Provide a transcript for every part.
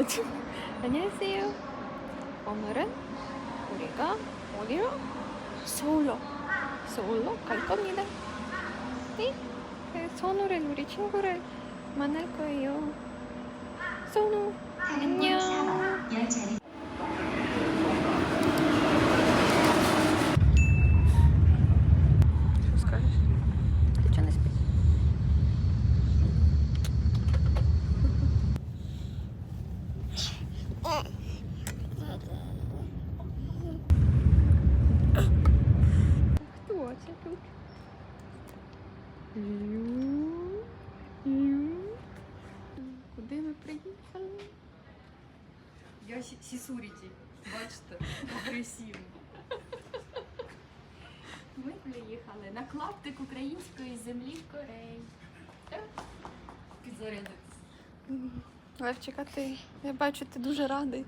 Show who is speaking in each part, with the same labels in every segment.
Speaker 1: 안녕하세요. 오늘은 우리가 어디로? 서울로. 서울로 갈 겁니다. 네? 그래서 오늘은 우리 친구를 만날 거예요. 선우, 안녕.
Speaker 2: Сісуріті, бачите, агресивно.
Speaker 1: Ми приїхали на клаптик української землі в Кореї.
Speaker 2: Підзарядитися.
Speaker 1: Левчика, ти, я бачу, ти дуже радий.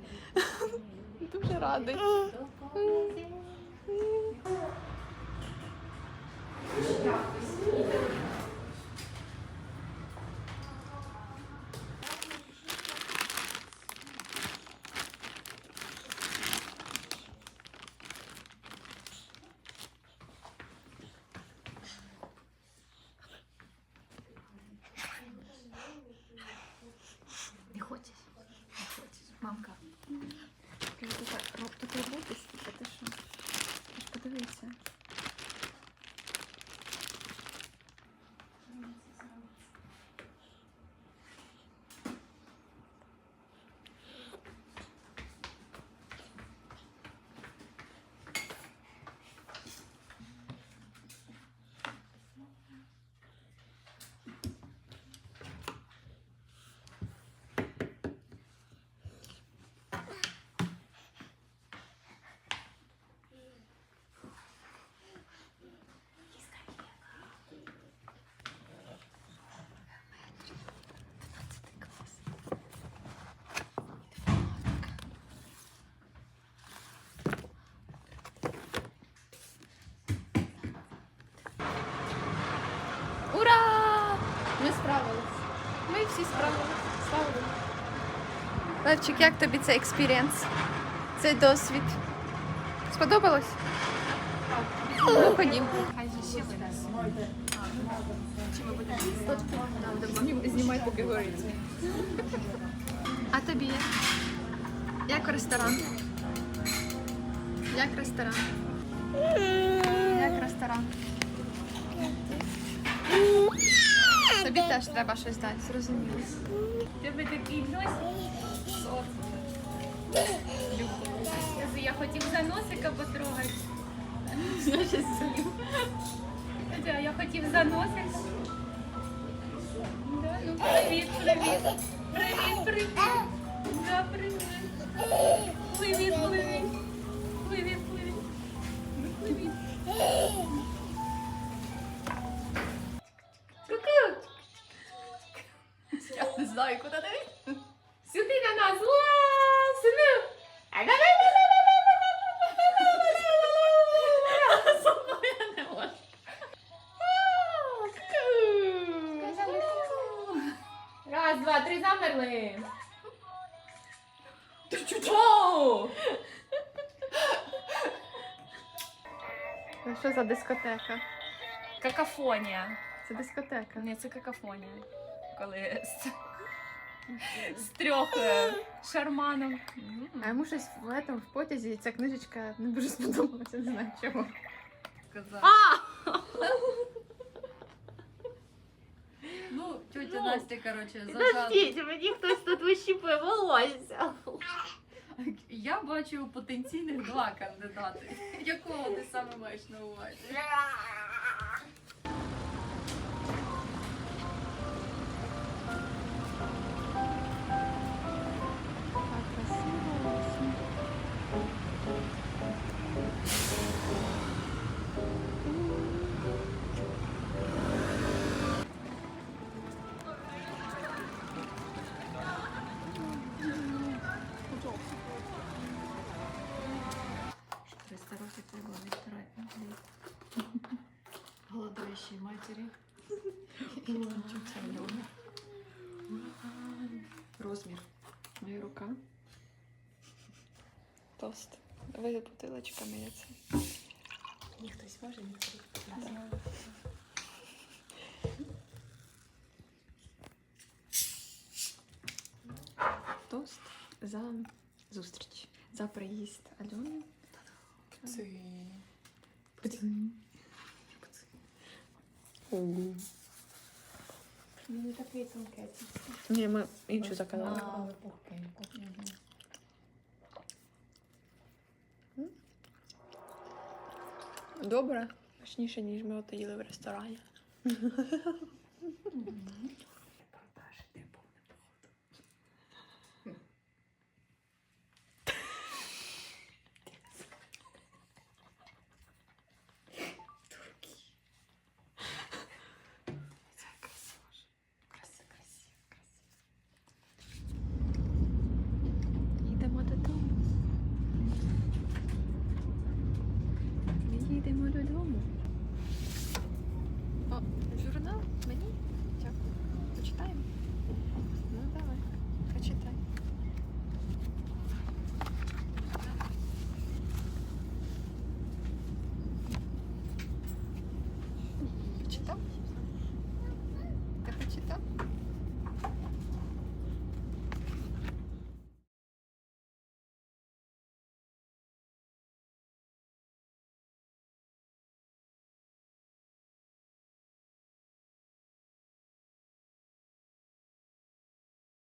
Speaker 1: Дуже радий.
Speaker 2: Не хочеш? Не хочеш. Мамка.
Speaker 1: Скажи, тут, роб- тут роботи скільки, ти що? Ти ж подивися. Ура! Ми справились. Ми всі справились. Слава Богу. Левчик, як тобі цей експірієнс? Цей досвід? Сподобалось? Ну, ходім.
Speaker 2: Чи ми будемо
Speaker 1: Знім- поки горить. А тобі? Як ресторан? Як ресторан? Як ресторан? Тобі теж треба щось дати, зрозуміло.
Speaker 2: Тебе такий носик. Скажи, Я хотів за носика потрогати. Щас. Хоча Я хотів за носик. Да, ну привіт, привіт. Привіт, привіт. Да. Привіт, привіт. Раз, два, три, замерли.
Speaker 1: Ну, Що за дискотека?
Speaker 2: Какафонія.
Speaker 1: Це дискотека.
Speaker 2: Ні, це какафонія. Коли з, з трьох е, шарманом.
Speaker 1: А йому щось в этом в потязі ця книжечка не дуже сподобалася, не знаю чому.
Speaker 2: сказати. Ну, тетя
Speaker 3: Ну,
Speaker 2: Настя, короче, зажала.
Speaker 3: Подождіть, мені хтось тут вищіпує волосся.
Speaker 2: Я бачу потенційних два кандидати. Якого ти саме маєш на увазі? Голодуючі матері. розмір. Моя рука.
Speaker 1: Тост. Ви бутилочками я це.
Speaker 2: Ні, хтось може відкрити. Тост за зустріч. За приїзд Альони.
Speaker 1: Це.
Speaker 2: Ну, не такий тонкий.
Speaker 1: Ні, ми іншу заказали.
Speaker 2: А.
Speaker 1: Добре. Смачніше, ніж ми от їли в ресторані.